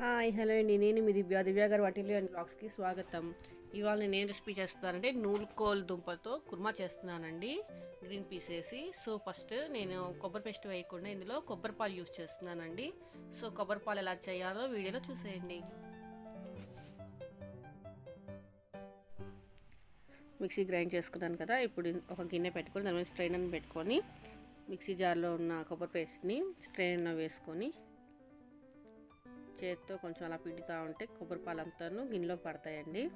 Hi hello అండి. నేను మీ దివ్య దివ్య గారు వాటిల్లు అండ్ బ్లాగ్స్కి స్వాగతం. ఇవాళ నేను ఏం రెసిపీ చేస్తున్నానంటే నూలుకోలు దుంపలతో కుర్మా చేస్తున్నానండి గ్రీన్ పీస్ వేసి. సో ఫస్ట్ నేను కొబ్బరి పేస్ట్ వేయకుండా ఇందులో కొబ్బరి పాలు యూస్ చేస్తున్నానండి. సో కొబ్బరి పాలు ఎలా చేయాలో వీడియోలో చూసేయండి. మిక్సీ గ్రైండ్ చేసుకున్నాను కదా ఇప్పుడు ఒక గిన్నె పెట్టుకొని దాని మీద స్ట్రైనర్ పెట్టుకొని మిక్సీ జార్లో ఉన్న కొబ్బరి పేస్ట్ని స్ట్రైనర్ వేసుకొని చేతితో కొంచెం అలా పిండుతూ ఉంటే కొబ్బరి పాలు అంతాను గిన్నెలోకి పడతాయండి.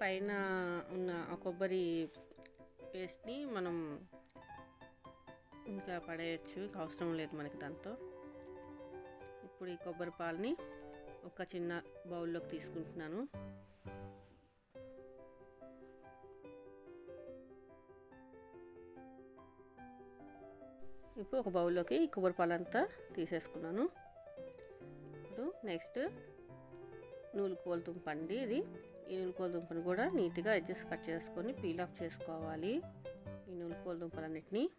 పైన ఉన్న ఆ కొబ్బరి పేస్ట్ని మనం ఇంకా పడేయచ్చు అవసరం లేదు మనకి దాంతో. ఇప్పుడు ఈ కొబ్బరి పాలని ఒక చిన్న బౌల్లోకి తీసుకుంటున్నాను. ఇప్పుడు ఒక బౌల్లోకి ఈ కొబ్బరి పాలంతా తీసేసుకున్నాను. నెక్స్ట్ నూలుకోల దుంప అండి ఇది. ఈ నూలుకోల దుంపను కూడా నీట్గా అడ్జస్ట్ కట్ చేసుకొని పీల్ ఆఫ్ చేసుకోవాలి. ఈ నూలుకోల దుంపలన్నిటినీ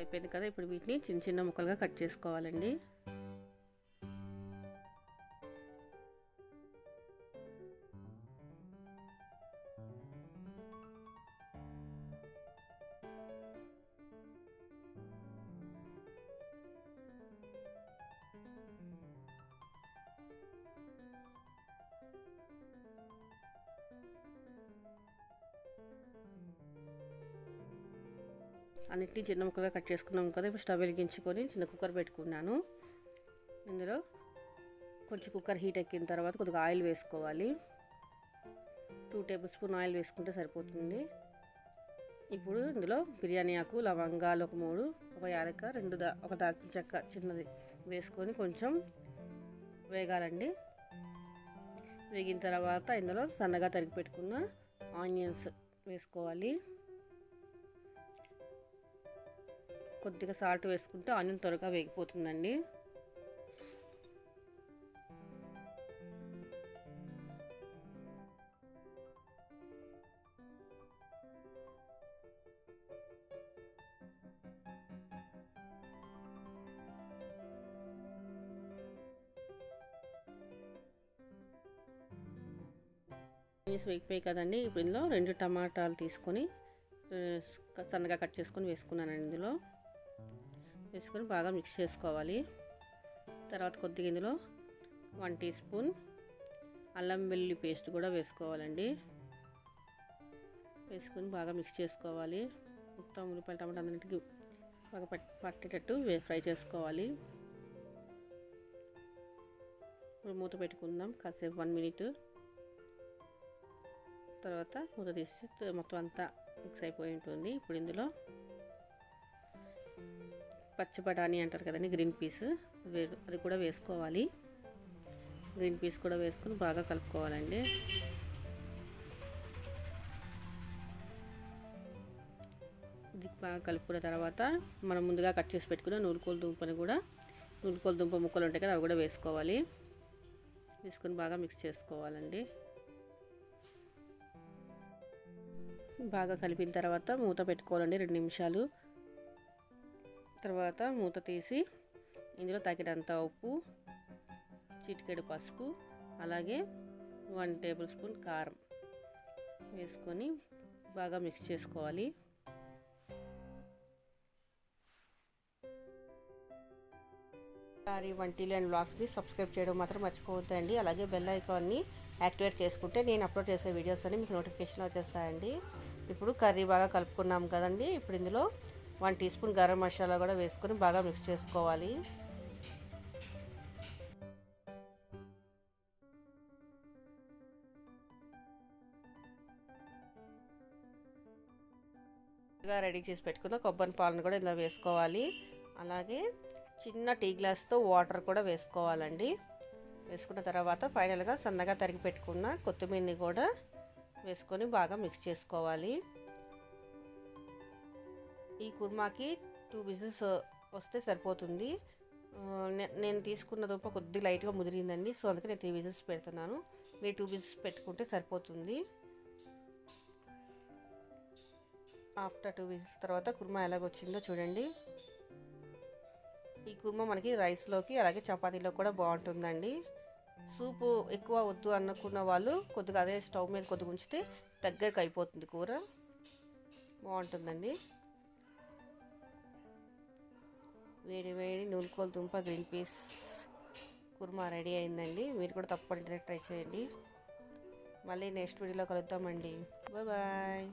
అయిపోయింది కదా ఇప్పుడు వీటిని చిన్న చిన్న ముక్కలుగా కట్ చేసుకోవాలండి. అన్నిటినీ చిన్న ముక్కలుగా కట్ చేసుకున్నాం కదా ఇప్పుడు స్టవ్ వెలిగించుకొని చిన్న కుక్కర్ పెట్టుకున్నాను. ఇందులో కొంచెం కుక్కర్ హీట్ ఎక్కిన తర్వాత కొద్దిగా ఆయిల్ వేసుకోవాలి. టూ టేబుల్ స్పూన్ ఆయిల్ వేసుకుంటే సరిపోతుంది. ఇప్పుడు ఇందులో బిర్యానీ ఆకు లవంగాలు ఒక మూడు ఒక యాలక రెండు దా ఒక దాల్చిన చెక్క చిన్నది వేసుకొని కొంచెం వేగాలండి. వేగిన తర్వాత ఇందులో సన్నగా తరిగి పెట్టుకున్న ఆనియన్స్ వేసుకోవాలి. కొద్దిగా సాల్ట్ వేసుకుంటే ఆనియన్ త్వరగా వేగిపోతుందండి. ఆనియన్స్ వేగిపోయి కదండి. ఇప్పుడు ఇందులో రెండు టమాటాలు తీసుకొని సన్నగా కట్ చేసుకొని వేసుకున్నానండి ఇందులో. వేసుకొని బాగా మిక్స్ చేసుకోవాలి. తర్వాత కొద్దిగా ఇందులో వన్ టీ స్పూన్ అల్లం వెల్లుల్లి పేస్ట్ కూడా వేసుకోవాలండి. వేసుకొని బాగా మిక్స్ చేసుకోవాలి. మొత్తం ఉల్లిపాయలు టమాటా అన్నింటికి బాగా పట్టేటట్టు ఫ్రై చేసుకోవాలి. ఇప్పుడు మూత పెట్టుకుందాం. కాసేపు వన్ మినిట్. తర్వాత మూత తీసి మొత్తం అంతా మిక్స్ అయిపోయి ఉంటుంది. ఇప్పుడు ఇందులో పచ్చి బఠానీ అంటారు కదండి గ్రీన్ పీస్ అది కూడా వేసుకోవాలి. గ్రీన్ పీస్ కూడా వేసుకొని బాగా కలుపుకోవాలండి. ఇది బాగా కలుపుకున్న తర్వాత మనం ముందుగా కట్ చేసి పెట్టుకున్న నూలుకోల దుంపని కూడా నూలుకోల దుంప ముక్కలు ఉంటాయి కదా అవి కూడా వేసుకోవాలి. వేసుకొని బాగా మిక్స్ చేసుకోవాలండి. బాగా కలిపిన తర్వాత మూత పెట్టుకోవాలండి రెండు నిమిషాలు. తర్వాత మూత తీసి ఇందులో తగినంత ఉప్పు చిటికెడు పసుపు అలాగే వన్ టేబుల్ స్పూన్ కారం వేసుకొని బాగా మిక్స్ చేసుకోవాలి. సారీ వంటీలు అండ్ బ్లాగ్స్ని సబ్స్క్రైబ్ చేయడం మాత్రం మర్చిపోవద్దండి. అలాగే బెల్ ఐకాన్ని యాక్టివేట్ చేసుకుంటే నేను అప్లోడ్ చేసే వీడియోస్ అన్ని మీకు నోటిఫికేషన్ వచ్చేస్తాయండి. ఇప్పుడు కర్రీ బాగా కలుపుకున్నాం కదండి. ఇప్పుడు ఇందులో one teaspoon garam masala కూడా వేసుకొని బాగా మిక్స్ చేసుకోవాలి. రెడీ చేసి పెట్టుకున్న కొబ్బరి పాలను కూడా ఇలా వేసుకోవాలి. అలాగే చిన్న టీ గ్లాస్తో వాటర్ కూడా వేసుకోవాలండి. వేసుకున్న తర్వాత ఫైనల్గా సన్నగా తరిగి పెట్టుకున్న కొత్తిమీరని కూడా వేసుకొని బాగా మిక్స్ చేసుకోవాలి. ఈ కుర్మాకి టూ విజిల్స్ వస్తే సరిపోతుంది. నేను తీసుకున్న దుంప కొద్ది లైట్గా ముదిరిందండి. సో అందుకే నేను త్రీ విజిల్స్ పెడుతున్నాను. మీరు టూ విజిల్స్ పెట్టుకుంటే సరిపోతుంది. ఆఫ్టర్ టూ విజిల్స్ తర్వాత కుర్మా ఎలాగొచ్చిందో చూడండి. ఈ కుర్మా మనకి రైస్లోకి అలాగే చపాతీలో కూడా బాగుంటుందండి. సూపు ఎక్కువ వద్దు అనుకున్న వాళ్ళు కొద్దిగా అదే స్టవ్ మీద కొద్దిగా ఉంచితే దగ్గరకు అయిపోతుంది కూర. బాగుంటుందండి. వేడి వేడి నూనెకోలు దుంప గ్రీన్ పీస్ కుర్మా రెడీ అయిందండి. మీరు కూడా తప్పకుండా ట్రై చేయండి. మళ్ళీ నెక్స్ట్ వీడియోలో కలుద్దామండి. Bye bye.